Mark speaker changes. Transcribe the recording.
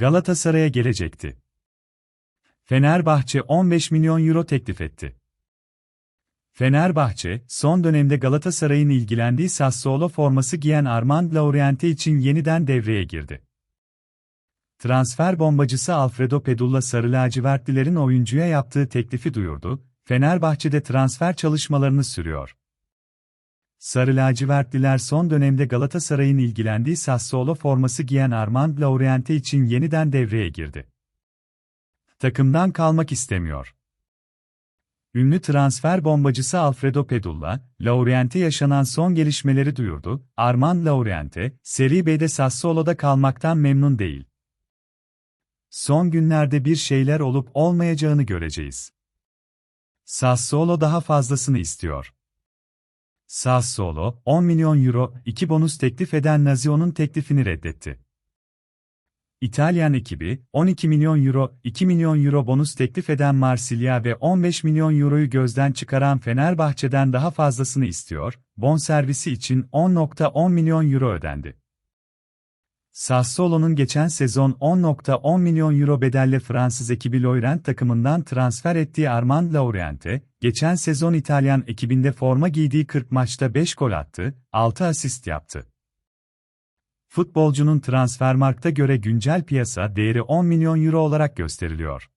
Speaker 1: Galatasaray'a gelecekti. Fenerbahçe 15 milyon euro teklif etti. Fenerbahçe, son dönemde Galatasaray'ın ilgilendiği Sassuolo forması giyen Armand Lauriente için yeniden devreye girdi. Transfer bombacısı Alfredo Pedulla Sarı Lacivertlilerin oyuncuya yaptığı teklifi duyurdu, Fenerbahçe'de transfer çalışmalarını sürüyor. Sarı lacivertliler son dönemde Galatasaray'ın ilgilendiği Sassuolo forması giyen Armand Lauriente için yeniden devreye girdi. Takımdan kalmak istemiyor. Ünlü transfer bombacısı Alfredo Pedulla, Lauriente yaşanan son gelişmeleri duyurdu. Armand Lauriente, Serie B'de Sassuolo'da kalmaktan memnun değil. Son günlerde bir şeyler olup olmayacağını göreceğiz. Sassuolo daha fazlasını istiyor. Sassuolo, 10 milyon euro, 2 bonus teklif eden Lazio'nun teklifini reddetti. İtalyan ekibi, 12 milyon euro, 2 milyon euro bonus teklif eden Marsilya ve 15 milyon euroyu gözden çıkaran Fenerbahçe'den daha fazlasını istiyor, bonservisi için 10.10 milyon euro ödendi. Sassuolo'nun geçen sezon 10.10 milyon euro bedelle Fransız ekibi Lorient takımından transfer ettiği Armand Lauriente, geçen sezon İtalyan ekibinde forma giydiği 40 maçta 5 gol attı, 6 asist yaptı. Futbolcunun Transfermarkt'a göre güncel piyasa değeri 10 milyon euro olarak gösteriliyor.